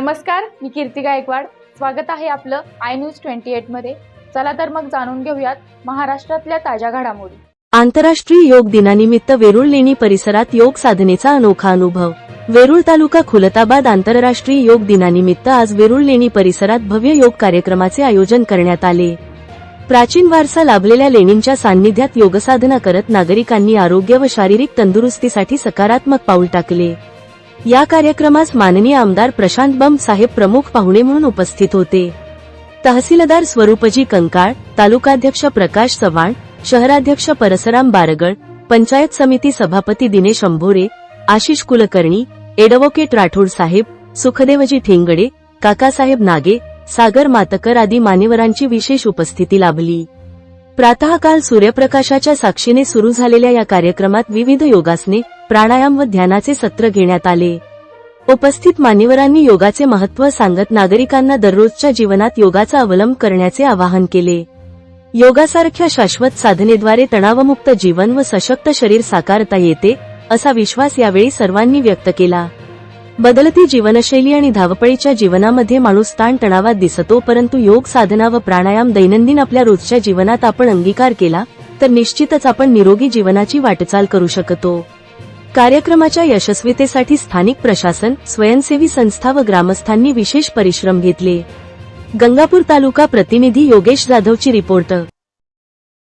नमस्कार मी कीर्ती गायकवाड. स्वागत आहे आपलं आय न्यूज ट्वेंटी एटमध्ये. चला तर मग जाणून घेऊयात महाराष्ट्रातल्या ताज्या घडामोडी. आंतरराष्ट्रीय योग दिनानिमित्त वेरुळ लेणी परिसरात योग साधनेचा अनोखा अनुभव. वेरूळ तालुका खुलताबाद आंतरराष्ट्रीय योग दिनानिमित्त आज वेरुळ लेणी परिसरात भव्य योग कार्यक्रमाचे आयोजन करण्यात आले. प्राचीन वारसा लाभलेल्या लेणींच्या सान्निध्यात योगसाधना करत नागरिकांनी आरोग्य व शारीरिक तंदुरुस्तीसाठी सकारात्मक पाऊल टाकले. या कार्यक्रमास माननीय आमदार प्रशांत बम साहेब प्रमुख पाहुणे म्हणून उपस्थित होते. तहसीलदार स्वरूपजी कंकाळ तालुकाध्यक्ष प्रकाश चव्हाण शहराध्यक्ष परसराम बारगड पंचायत समिती सभापती दिनेश अंभोरे आशिष कुलकर्णी एडव्होकेट राठोड साहेब सुखदेवजी ठेंगडे काकासाहेब नागे सागर मातकर आदी मान्यवरांची विशेष उपस्थिती लाभली. प्रातःकाल सूर्यप्रकाशाच्या साक्षीने सुरू झालेल्या या कार्यक्रमात विविध योगासने प्राणायाम व ध्यानाचे सत्र घेण्यात आले. उपस्थित मान्यवरांनी योगाचे महत्त्व सांगत नागरिकांना दररोजच्या जीवनात योगाचा अवलंब करण्याचे आवाहन केले. योगासारख्या शाश्वत साधनेद्वारे तणावमुक्त जीवन व सशक्त शरीर साकारता येते असा विश्वास यावेळी सर्वांनी व्यक्त केला. बदलती जीवनशैली आणि धावपळीच्या जीवनामध्ये माणूस ताण तणावात दिसतो परंतु योग साधना व प्राणायाम दैनंदिन आपल्या रोजच्या जीवनात आपण अंगीकार केला तर निश्चितच आपण निरोगी जीवनाची वाटचाल करू शकतो. कार्यक्रमाच्या यशस्वीतेसाठी स्थानिक प्रशासन स्वयंसेवी संस्था व ग्रामस्थांनी विशेष परिश्रम घेतले. गंगापूर तालुका प्रतिनिधी योगेश जाधवची रिपोर्ट.